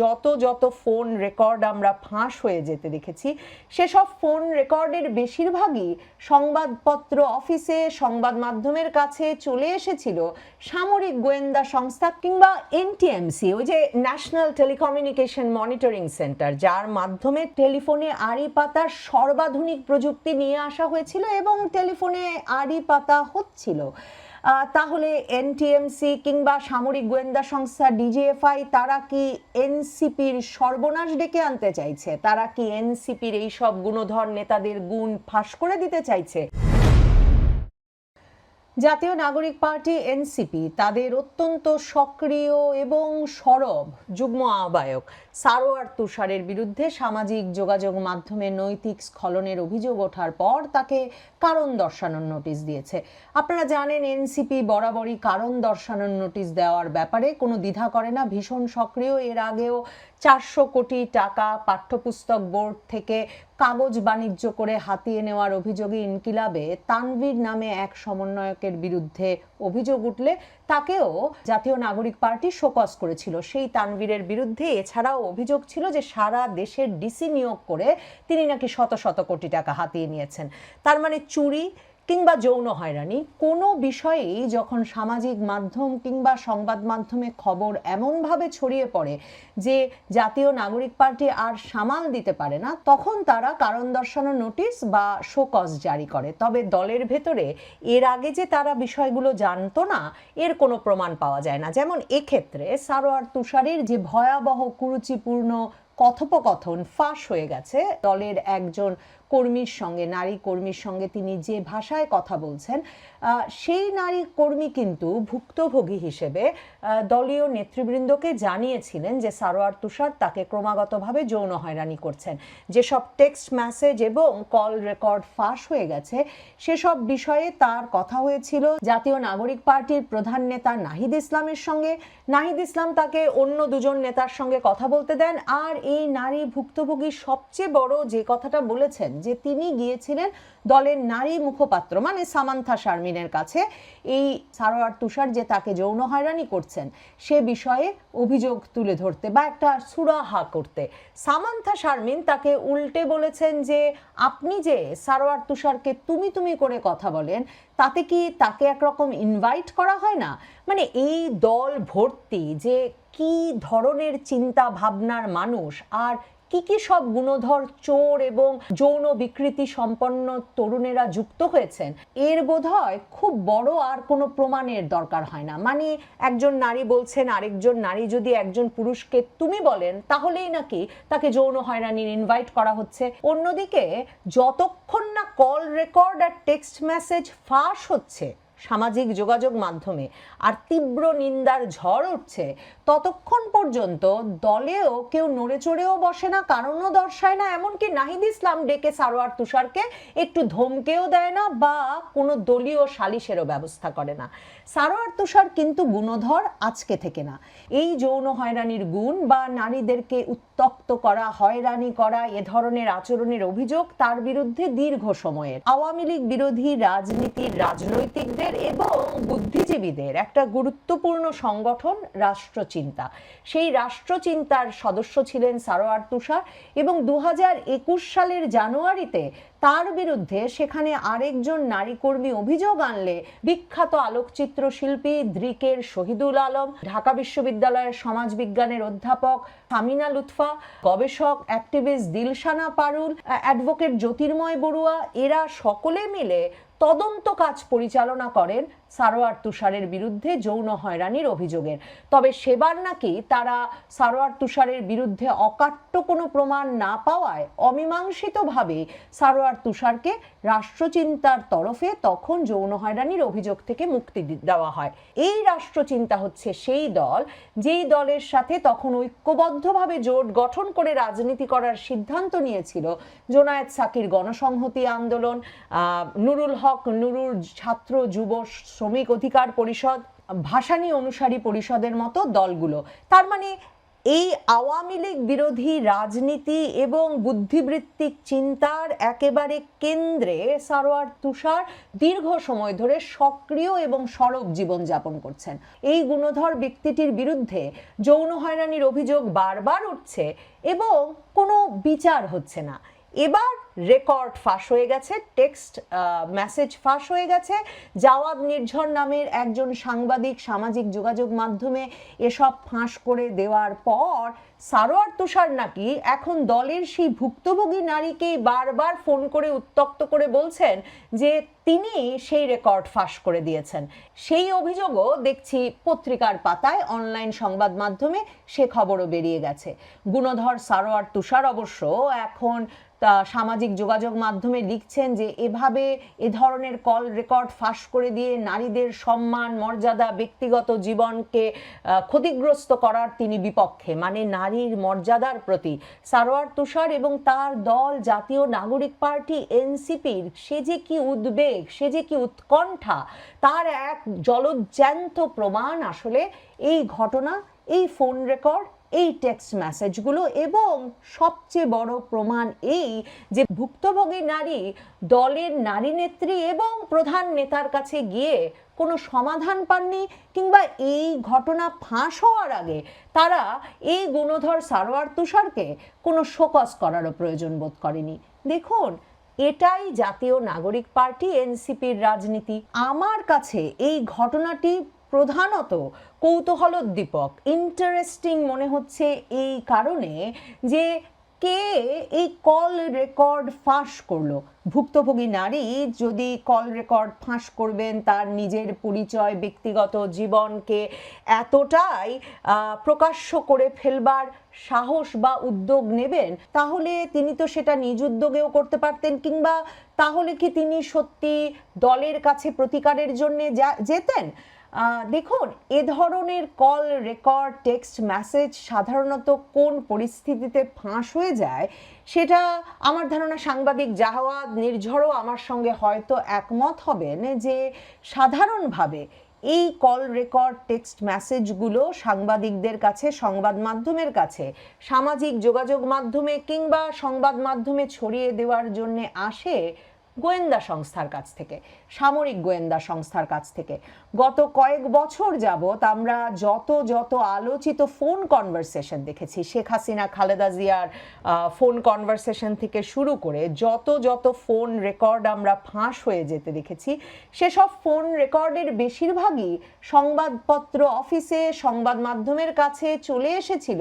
যত যত phone record আমরা ফাঁস হয়ে যেতে দেখেছি, সেসব ফোন রেকর্ডের বেশিরভাগই সংবাদপত্র অফিসে, সংবাদ মাধ্যমের কাছে চলে এসেছিল সামরিক গোয়েন্দা সংস্থা কিংবা এনটিএমসি, ওই যে ন্যাশনাল টেলিকমিউনিকেশন মনিটরিং সেন্টার যার মাধ্যমে টেলিফোনে আড়ি পাতার সর্বাধুনিক প্রযুক্তি নিয়ে আসা হয়েছিল এবং টেলিফোনে আড়ি পাতা হচ্ছিল। তাহলে এনটিএমসি কিংবা সামরিক গোয়েন্দা সংস্থা ডিজিএফআই, তারা কি এনসিপির সর্বনাশ ডেকে আনতে চাইছে? তারা কি এনসিপির এই সব গুণধর নেতাদের গুণ ফাঁস করে দিতে চাইছে? জাতীয় নাগরিক পার্টি, এনসিপি, তাদের অত্যন্ত সক্রিয় এবং সরব যুগ্ম আহ্বায়ক। সারোয়ার তুষারের বিরুদ্ধে সামাজিক যোগাযোগ মাধ্যমে নৈতিক স্খলনের অভিযোগ ওঠার পর তাকে কারণ দর্শানোর নোটিশ দিয়েছে। আপনারা জানেন, এনসিপি বরাবরই কারণ দর্শানোর নোটিশ দেওয়ার ব্যাপারে কোনো দ্বিধা করে না, ভীষণ সক্রিয়। এর আগেও চারশো কোটি টাকা পাঠ্যপুস্তক বোর্ড থেকে কাগজ বাণিজ্য করে হাতিয়ে নেওয়ার অভিযোগে ইনকিলাবে তানভীর নামে এক সমন্বয়কের বিরুদ্ধে অভিযোগ উঠলে তাকেও জাতীয় নাগরিক পার্টি শোকজ করেছিল। সেই তানভীরের বিরুদ্ধে এছাড়াও অভিযোগ ছিল যে সারা দেশের ডিসি নিয়োগ করে তিনি নাকি শত শত কোটি টাকা হাতিয়ে নিয়েছেন। তার মানে চুরি কিংবা যৌন হয়রানি, কোনো বিষয়েই যখন সামাজিক মাধ্যম কিংবা সংবাদ মাধ্যমে খবর এমনভাবে ছড়িয়ে পড়ে যে জাতীয় নাগরিক পার্টি আর সামাল দিতে পারে না, তখন তারা কারণ দর্শানোর নোটিশ বা শোকজ জারি করে। তবে দলের ভেতরে এর আগে যে তারা বিষয়গুলো জানতো না, এর কোনো প্রমাণ পাওয়া যায় না। যেমন এক্ষেত্রে সারোয়ার তুষারের যে ভয়াবহ কুরুচিপূর্ণ কথোপকথন ফাঁস হয়ে গেছে, দলের একজন কর্মীর সঙ্গে, নারী কর্মীর সঙ্গে তিনি যে ভাষায় কথা বলছেন সেই নারী কর্মী কিন্তু ভুক্তভোগী হিসেবে দলীয় নেতৃবৃন্দকে জানিয়েছিলেন যে সারোয়ার তুষার তাকে ক্রমাগতভাবে যৌন হয়রানি করছেন। যেসব টেক্সট মেসেজ এবং কল রেকর্ড ফাঁস হয়ে গেছে, সেসব বিষয়ে তার কথা হয়েছিল জাতীয় নাগরিক পার্টির প্রধান নেতা নাহিদ ইসলামের সঙ্গে। নাহিদ ইসলাম তাকে অন্য দুজন নেতার সঙ্গে কথা বলতে দেন। আর এই নারী ভুক্তভোগী সবচেয়ে বড় যে কথাটা বলেছেন যে তিনি গিয়েছিলেন দলের নারী মুখপাত্র মানে সামান্থা শারমিনের কাছে। এই সারোয়ার তুষার যে তাকে যৌন হয়রানি করছেন, সে বিষয়ে অভিযোগ তুলে ধরতে বা একটা সুরাহা করতে। সামান্থা শারমিন তাকে উল্টে বলেছেন যে, আপনি যে সারোয়ার তুষারকে তুমি তুমি করে কথা বলেন, তাতে কি তাকে একরকম ইনভাইট করা হয় না? মানে এই দল ভর্তি যে কি ধরনের চিন্তা ভাবনার মানুষ আর কি কি সব গুণধর চোর এবং যৌন বিকৃতি সম্পন্ন তরুণেরা যুক্ত হয়েছেন? এর বোধহয় খুব বড় আর কোনো প্রমাণের দরকার হয় না। মানে একজন নারী বলছেন, আরেকজন নারী যদি একজন পুরুষকে তুমি বলেন, তাহলেই নাকি তাকে যৌন হয়রানির ইনভাইট করা হচ্ছে। অন্যদিকে, যতক্ষণ না কল রেকর্ড আর টেক্সট মেসেজ ফাঁস হচ্ছে সামাজিক যোগাযোগ মাধ্যমে, আর তীব্র নিন্দার ঝড় উঠছে ততক্ষণ পর্যন্ত দলেও কেউ নড়ে চড়েও বসে না, কারণও দর্শায় না। এমনকি নাহিদ ইসলাম ডেকে সারোয়ার তুষারকে একটু ধমকেও দেয় না বা কোনো দলীয় সালিশেরও ব্যবস্থা করে না। সারোয়ার তুষার কিন্তু গুণধর আজকে থেকে না। এই যৌন হয়রানির গুণ বা নারীদেরকে উত্তপ্ত করা, হয়রানি করা, এ ধরনের আচরণের অভিযোগ তার বিরুদ্ধে দীর্ঘ সময়ের। আওয়ামী লীগ বিরোধী রাজনীতির রাজনৈতিকদের এবং বুদ্ধিজীবীদের একটা গুরুত্বপূর্ণ সংগঠন রাষ্ট্রচিন্তা। সেই রাষ্ট্রচিন্তার সদস্য ছিলেন সারোয়ার তুষার এবং দু হাজার একুশ সালের জানুয়ারিতে তার বিরুদ্ধে সেখানে আরেকজন নারী কর্মী অভিযোগ আনলে বিখ্যাত আলোকচিত্র শিল্পী দ্রিকের শহীদুল আলম, ঢাকা বিশ্ববিদ্যালয়ের সমাজবিজ্ঞানের অধ্যাপক সামিনা লুৎফা, গবেষক, অ্যাক্টিভিস্ট দিলশানা পারুল, অ্যাডভোকেট জ্যোতির্ময় বড়ুয়া, এরা সকলে মিলে তদন্ত কাজ পরিচালনা করেন সারোয়ার তুষারের বিরুদ্ধে যৌন হয়রানির অভিযোগের। তবে সেবার নাকি তারা সারোয়ার তুষারের বিরুদ্ধে অকাট্য কোনো প্রমাণ না পাওয়ায় অমীমাংসিতভাবে সারোয়ার তুষারকে রাষ্ট্রচিন্তার তরফে তখন যৌন হয়রানির অভিযোগ থেকে মুক্তি দেওয়া হয়। এই রাষ্ট্রচিন্তা হচ্ছে সেই দল, যেই দলের সাথে তখন ঐক্যবদ্ধভাবে জোট গঠন করে রাজনীতি করার সিদ্ধান্ত নিয়েছিল। জোনায়েদ সাকির গণসংহতি আন্দোলন নুরুল হক নুরুল ছাত্র যুব শ্রমিক অধিকার পরিষদ, ভাসানী অনুসারী পরিষদের মতো দলগুলো। তার মানে এই আওয়ামী লীগ বিরোধী রাজনীতি এবং বুদ্ধিবৃত্তিক চিন্তার একেবারে কেন্দ্রে সারোয়ার তুষার দীর্ঘ সময় ধরে সক্রিয় এবং সরব জীবনযাপন করছেন। এই গুণধর ব্যক্তিটির বিরুদ্ধে যৌন হয়রানির অভিযোগ বারবার উঠছে এবং কোনো বিচার হচ্ছে না। এবার রেকর্ড ফাঁস হয়ে গেছে, টেক্সট মেসেজ ফাঁস হয়ে গেছে। জাওয়াদ নির্ঝর নামের একজন সাংবাদিক সামাজিক যোগাযোগ মাধ্যমে এসব ফাঁস করে দেওয়ার পর সারোয়ার তুষার নাকি এখন দলের সেই ভুক্তভোগী নারীকেই বারবার ফোন করে উত্তক্ত করে বলছেন যে তিনি সেই রেকর্ড ফাঁস করে দিয়েছেন। সেই অভিযোগও দেখছি পত্রিকার পাতায়, অনলাইন সংবাদ মাধ্যমে সে খবরও বেরিয়ে গেছে। গুণধর সারোয়ার তুষার অবশ্য এখন সামাজিক যোগাযোগ মাধ্যমে লিখছেন যে এভাবে এ ধরনের কল রেকর্ড ফাঁস করে দিয়ে নারীদের সম্মান, মর্যাদা, ব্যক্তিগত জীবনকে ক্ষতিগ্রস্ত করার তিনি বিপক্ষে। মানে নারীর মর্যাদার প্রতি। সারোয়ার তুষার এবং তার দল, জাতীয় নাগরিক পার্টি, এনসিপির, সে যে কি উদ্বেগ, সে যে কি উৎকণ্ঠা, তার এক জলজ্যান্ত প্রমাণ আসলে এই ঘটনা, এই ফোন রেকর্ড এই টেক্সট মেসেজগুলো এবং সবচেয়ে বড় প্রমাণ এই যে ভুক্তভোগী নারী দলের নারী নেত্রী এবং প্রধান নেতার কাছে গিয়ে কোনো সমাধান পাননি কিংবা এই ঘটনা ফাঁস হওয়ার আগে তারা এই গুণধর সারোয়ার তুষারকে কোনো শোকস করারও প্রয়োজন বোধ করেনি। দেখুন, এটাই জাতীয় নাগরিক পার্টি এনসিপির রাজনীতি। আমার কাছে এই ঘটনাটি প্রধানত কৌতূহলোদ্দীপক। ইন্টারেস্টিং মনে হচ্ছে এই কারণে যে কে এই কল রেকর্ড ফাঁস করল। ভুক্তভোগী নারী যদি কল রেকর্ড ফাঁস করবেন, তার নিজের পরিচয়, ব্যক্তিগত জীবনকে এতটাই প্রকাশ্য করে ফেলবার সাহস বা উদ্যোগ নেবেন, তাহলে তিনি তো সেটা নিজ উদ্যোগেও করতে পারতেন কিংবা তাহলে কি তিনি সত্যি দলের কাছে প্রতিকারের জন্য যেতেন? দেখুন, এ ধরনের কল, রেকর্ড, টেক্সট মেসেজ সাধারণত কোন পরিস্থিতিতে ফাঁস হয়ে যায়, সেটা আমার ধারণা সাংবাদিক জাহাওয়াদ নির্ঝরও আমার সঙ্গে হয়তো একমত হবেন যে সাধারণভাবে এই কল, রেকর্ড, টেক্সট মেসেজগুলো সাংবাদিকদের কাছে, সংবাদ মাধ্যমের কাছে, সামাজিক যোগাযোগ মাধ্যমে কিংবা সংবাদ মাধ্যমে ছড়িয়ে দেওয়ার জন্য আসে গোয়েন্দা সংস্থার কাছ থেকে, সামরিক গোয়েন্দা সংস্থার কাছ থেকে। গত কয়েক বছর যাবৎ আমরা যত যত আলোচিত ফোন কনভারসেশন দেখেছি, শেখ হাসিনা, খালেদা জিয়ার ফোন কনভারসেশন থেকে শুরু করে যত যত ফোন রেকর্ড আমরা ফাঁস হয়ে যেতে দেখেছি, সেসব ফোন রেকর্ডের বেশিরভাগই সংবাদপত্র অফিসে, সংবাদ মাধ্যমের কাছে চলে এসেছিল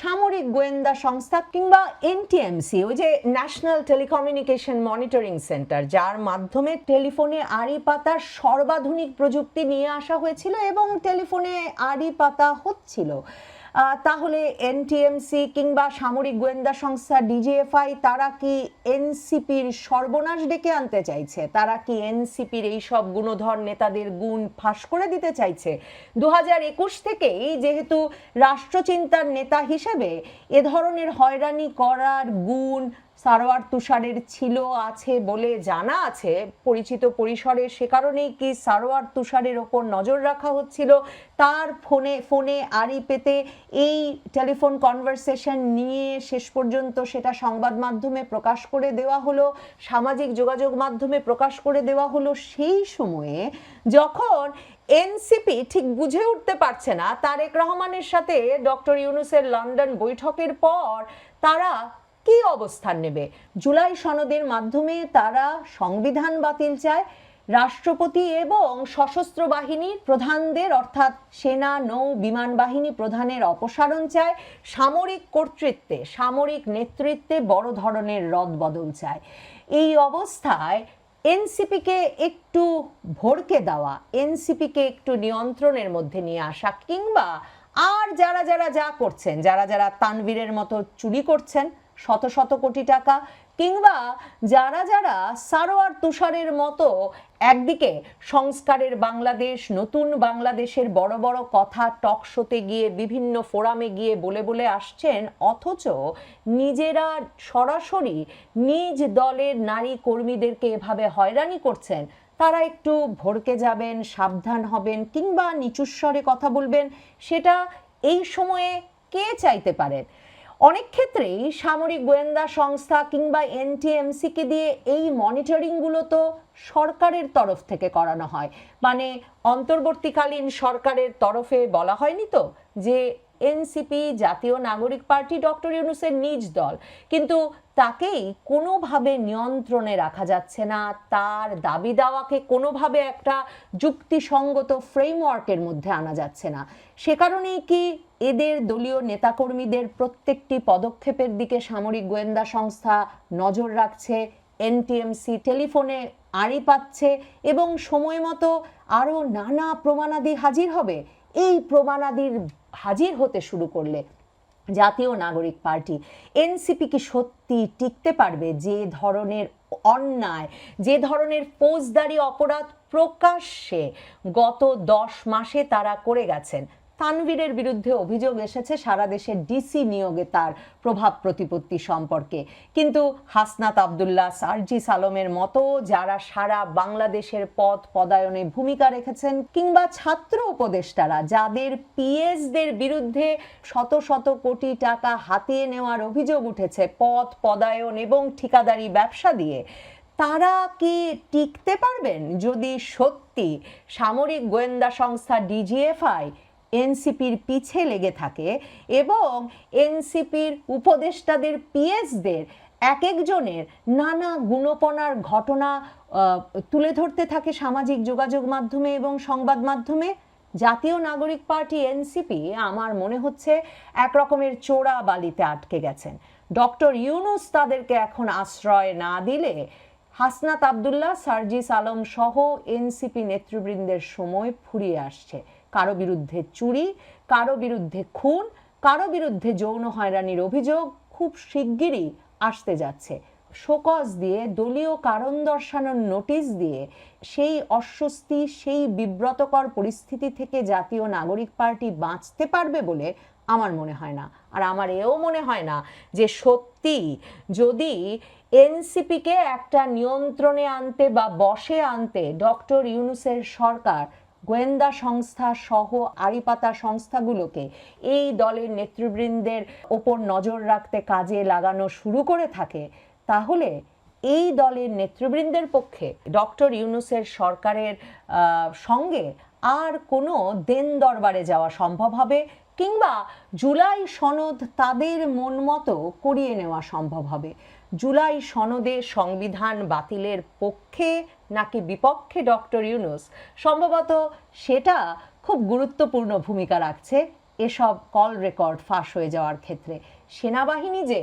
সামরিক গোয়েন্দা সংস্থা কিংবা এনটিএমসি, ওই যে ন্যাশনাল টেলিকমিউনিকেশন মনিটরিং সেন্টার যার মাধ্যমে টেলিফোনে আড়ি পাতার সর্বাধুনিক প্রযুক্তি নিয়ে আসা হয়েছিল এবং টেলিফোনে আড়ি পাতা হচ্ছিল। তাহলে এনটিএমসি কিংবা সামরিক গোয়েন্দা সংস্থা ডিজিএফআই তারা কি এনসিপির সর্বনাশ ডেকে আনতে চাইছে? তারা কি এনসিপির এই সব গুণধর নেতাদের গুণ ফাঁস করে দিতে চাইছে? দু হাজার একুশ থেকেই যেহেতু রাষ্ট্রচিন্তার নেতা হিসেবে এ ধরনের হয়রানি করার গুণ সারোয়ার তুষারের ছিল, আছে বলে জানা আছে। পরিচিত পরিসরে সে কারণেই কি সারোয়ার তুষারের ওপর নজর রাখা হচ্ছিল? তার ফোনে ফোনে আড়ি পেতে এই টেলিফোন কনভারসেশন নিয়ে শেষ পর্যন্ত সেটা সংবাদ মাধ্যমে প্রকাশ করে দেওয়া হলো, সামাজিক যোগাযোগ মাধ্যমে প্রকাশ করে দেওয়া হলো। সেই সময়ে যখন এনসিপি ঠিক বুঝে উঠতে পারছে না, তারেক রহমানের সাথে ডক্টর ইউনুসের লন্ডন বৈঠকের পর তারা কি অবস্থান নেবে? জুলাই সনদের মাধ্যমে তারা সংবিধান বাতিল চায়। রাষ্ট্রপতি এবং সশস্ত্র বাহিনীর প্রধানদের, অর্থাৎ সেনা, নৌ, বিমান বাহিনী প্রধানের অপসারণ চায়। সামরিক কর্তৃত্বে, সামরিক নেতৃত্বে বড় ধরনের রদবদল চায়। এই অবস্থায় এনসিপিকে একটু ভরকে দেওয়া, এনসিপিকে একটু নিয়ন্ত্রণের মধ্যে নিয়ে আসা, কিংবা আর যারা যারা যা করছেন, যারা যারা তানবীরের মতো চুরি করছেন শত শত কোটি টাকা, কিংবা যারা যারা সারোয়ার তুষারের মতো একদিকে সংস্কারের বাংলাদেশ, নতুন বাংলাদেশের বড় বড় কথা টক শোতে গিয়ে বিভিন্ন ফোরামে গিয়ে বলে বলে আসছেন, অথচ নিজেরা সরাসরি নিজ দলের নারী কর্মীদেরকে এভাবে হয়রানি করছেন। তারা একটু ভড়কে যাবেন, সাবধান হবেন, কিংবা নিচুস্বরে কথা বলবেন, সেটা এই সময়ে কে চাইতে পারেন? অনেক ক্ষেত্রেই সামরিক গোয়েন্দা সংস্থা কিংবা এনটিএমসিকে দিয়ে এই মনিটরিংগুলো তো সরকারের তরফ থেকে করানো হয়। মানে অন্তর্বর্তীকালীন সরকারের তরফে বলা হয়নি তো যে এনসিপি, জাতীয় নাগরিক পার্টি, ডক্টর ইউনুসের নিজ দল। কিন্তু তাকেই কোনোভাবে নিয়ন্ত্রণে রাখা যাচ্ছে না। তার দাবি দাওয়াকে কোনোভাবে একটা যুক্তিসঙ্গত ফ্রেমওয়ার্কের মধ্যে আনা যাচ্ছে না। সে কারণেই কি এদের দলীয় নেতাকর্মীদের প্রত্যেকটি পদক্ষেপের দিকে সামরিক গোয়েন্দা সংস্থা নজর রাখছে, এনটিএমসি টেলিফোনে আড়ি পাচ্ছে এবং সময় মতো আরও নানা প্রমাণাদি হাজির হবে। এই প্রমাণাদির হাজির হতে শুরু করলে জাতীয় নাগরিক পার্টি, এনসিপি কি সত্যি টিকতে পারবে? যে ধরনের অন্যায়, যে ধরনের ফৌজদারি অপরাধ প্রকাশ্যে গত দশ মাসে তারা করে গেছেন তানভীরের বিরুদ্ধে অভিযোগ এসেছে, সারা দেশে ডিসি নিয়োগে তার প্রভাব প্রতিপত্তি সম্পর্কে। কিন্তু হাসনাত আবদুল্লাহ সার্জিস সালমের মতো যারা সারা বাংলাদেশের পদ পদায়নে ভূমিকা রেখেছেন কিংবা ছাত্র উপদেষ্টারা, যাদের পিএসদের বিরুদ্ধে শত শত কোটি টাকা হাতিয়ে নেওয়ার অভিযোগ উঠেছে পদ পদায়ন এবং ঠিকাদারি ব্যবসা দিয়ে, তারা কি টিকতে পারবেন? যদি সত্যি সামরিক গোয়েন্দা সংস্থা ডিজিএফআই এনসিপির পিছে লেগে থাকে এবং এনসিপির উপদেষ্টাদের, পিএসদের এক একজনের নানা গুণপনার ঘটনা তুলে ধরতে থাকে সামাজিক যোগাযোগ মাধ্যমে এবং সংবাদ মাধ্যমে। জাতীয় নাগরিক পার্টি এনসিপি, আমার মনে হচ্ছে এক রকমের চোরা বালিতে আটকে গেছেন। ডক্টর ইউনুস তাদেরকে এখন আশ্রয় না দিলে হাসনাত আবদুল্লাহ, সার্জিস আলম সহ এনসিপি নেতৃবৃন্দের সময় ফুরিয়ে আসছে। কারও বিরুদ্ধে চুরি, কারও বিরুদ্ধে খুন, কারও বিরুদ্ধে যৌন হয়রানির অভিযোগ খুব শিগগিরই আসতে যাচ্ছে। শোকজ দিয়ে, দলীয় কারণ দর্শানোর নোটিশ দিয়ে সেই অস্বস্তি, সেই বিব্রতকর পরিস্থিতি থেকে জাতীয় নাগরিক পার্টি বাঁচতে পারবে বলে আমার মনে হয় না। আর আমার এও মনে হয় না যে সত্যি যদি এনসিপিকে একটা নিয়ন্ত্রণে আনতে বা বসে আনতে ডক্টর ইউনুসের সরকার গোয়েন্দা সংস্থা সহ আড়িপাতা সংস্থাগুলোকে এই দলের নেতৃবৃন্দের ওপর নজর রাখতে কাজে লাগানো শুরু করে থাকে, তাহলে এই দলের নেতৃবৃন্দের পক্ষে ডক্টর ইউনুসের সরকারের সঙ্গে আর কোনো দেন দরবারে যাওয়া সম্ভব হবে কিংবা জুলাই সনদ তাদের মন মতো করিয়ে নেওয়া সম্ভব হবে। জুলাই সনদে সংবিধান বাতিলের পক্ষে নাকি বিপক্ষে ডক্টর ইউনুস? সম্ভবত সেটা খুব গুরুত্বপূর্ণ ভূমিকা রাখছে এসব কল রেকর্ড ফাঁস হয়ে যাওয়ার ক্ষেত্রে। সেনাবাহিনী যে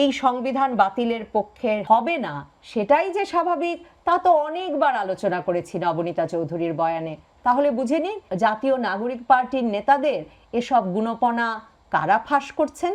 এই সংবিধান বাতিলের পক্ষে হবে না, সেটাই যে স্বাভাবিক, তা তো অনেকবার আলোচনা করেছি নবনীতা চৌধুরীর বয়ানে। তাহলে বুঝে নিন, জাতীয় নাগরিক পার্টির নেতাদের এসব গুণপনা কারা ফাঁস করছেন?